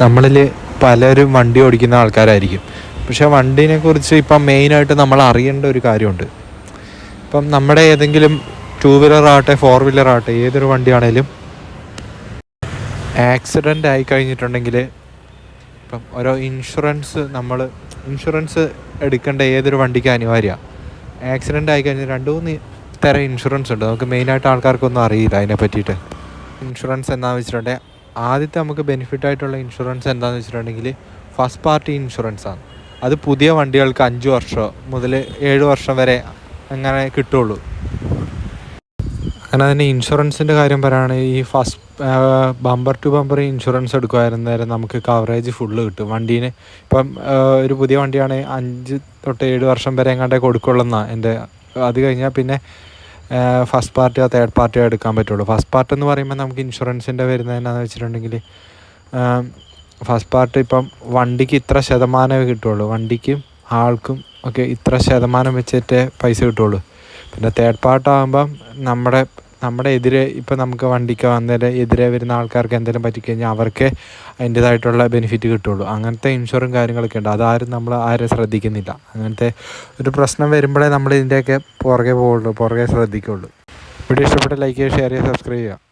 നമ്മളിൽ പലരും വണ്ടി ഓടിക്കുന്ന ആൾക്കാരായിരിക്കും. പക്ഷേ വണ്ടീനെ കുറിച്ച് ഇപ്പം മെയിനായിട്ട് നമ്മൾ അറിയേണ്ട ഒരു കാര്യമുണ്ട്. ഇപ്പം നമ്മുടെ ഏതെങ്കിലും ടൂ വീലർ ആകട്ടെ ഫോർ വീലർ ആകട്ടെ ഏതൊരു വണ്ടിയാണേലും ആക്സിഡന്റ് ആയി കഴിഞ്ഞിട്ടുണ്ടെങ്കിൽ ഇപ്പം ഓരോ ഇൻഷുറൻസ് നമ്മൾ ഇൻഷുറൻസ് എടുക്കേണ്ട ഏതൊരു വണ്ടിക്ക് അനിവാര്യമാണ് ആക്സിഡന്റ് ആയി കഴിഞ്ഞാൽ രണ്ട് മൂന്ന് തരം ഇൻഷുറൻസ് ഉണ്ട്. നമുക്ക് മെയിനായിട്ട് ആൾക്കാർക്കൊന്നും അറിയില്ല അതിനെ പറ്റിയിട്ട്. ഇൻഷുറൻസ് എന്നാ വെച്ചിട്ടുണ്ടെങ്കിൽ ആദ്യത്തെ നമുക്ക് ബെനിഫിറ്റ് ആയിട്ടുള്ള ഇൻഷുറൻസ് എന്താണെന്ന് വെച്ചിട്ടുണ്ടെങ്കിൽ ഫസ്റ്റ് പാർട്ടി ഇൻഷുറൻസ് ആണ്. അത് പുതിയ വണ്ടികൾക്ക് അഞ്ച് വർഷം മുതൽ ഏഴ് വർഷം വരെ അങ്ങനെ കിട്ടുള്ളൂ. അങ്ങനെ തന്നെ ഇൻഷുറൻസിന്റെ കാര്യം പറയുകയാണെങ്കിൽ ഈ first bumper to bumper insurance എടുക്കുമായിരുന്നു നേരം നമുക്ക് കവറേജ് ഫുള്ള് കിട്ടും. വണ്ടീന് ഇപ്പം ഒരു പുതിയ വണ്ടിയാണെങ്കിൽ അഞ്ച് തൊട്ട് ഏഴ് വർഷം വരെ എങ്ങാണ്ടേ കൊടുക്കുള്ളൂ എന്നാണ് എന്റെ അത് കഴിഞ്ഞാൽ പിന്നെ ഫസ്റ്റ് പാർട്ടിയോ തേർഡ് പാർട്ടിയോ എടുക്കാൻ പറ്റുള്ളൂ. ഫസ്റ്റ് പാർട്ട് എന്ന് പറയുമ്പോൾ നമുക്ക് ഇൻഷുറൻസിന്റെ വരുന്നത് എന്നാന്ന് വെച്ചിട്ടുണ്ടെങ്കിൽ ഫസ്റ്റ് പാർട്ട് ഇപ്പം വണ്ടിക്ക് ഇത്ര ശതമാനമേ കിട്ടുള്ളൂ. വണ്ടിക്കും ആൾക്കും ഒക്കെ ഇത്ര ശതമാനം വെച്ചിട്ടേ പൈസ കിട്ടുള്ളൂ. പിന്നെ തേർഡ് പാർട്ട് ആകുമ്പം നമ്മുടെ നമ്മുടെ എതിരെ ഇപ്പം നമുക്ക് വണ്ടിക്ക് വന്നേരം എതിരെ വരുന്ന ആൾക്കാർക്ക് എന്തെങ്കിലും പറ്റിക്കഴിഞ്ഞാൽ അവർക്ക് അതിന്റേതായിട്ടുള്ള ബെനിഫിറ്റ് കിട്ടുള്ളൂ. അങ്ങനത്തെ ഇൻഷുറും കാര്യങ്ങളൊക്കെ ഉണ്ട്. അതാരും നമ്മൾ ആരും ശ്രദ്ധിക്കുന്നില്ല. അങ്ങനത്തെ ഒരു പ്രശ്നം വരുമ്പോഴേ നമ്മൾ ഇതിന്റെയൊക്കെ പുറകെ പോവുള്ളൂ പുറകെ ശ്രദ്ധിക്കുള്ളൂ. വീഡിയോ ഇഷ്ടപ്പെട്ട ലൈക്ക് ചെയ്യുക ഷെയർ ചെയ്യുക സബ്സ്ക്രൈബ് ചെയ്യുക.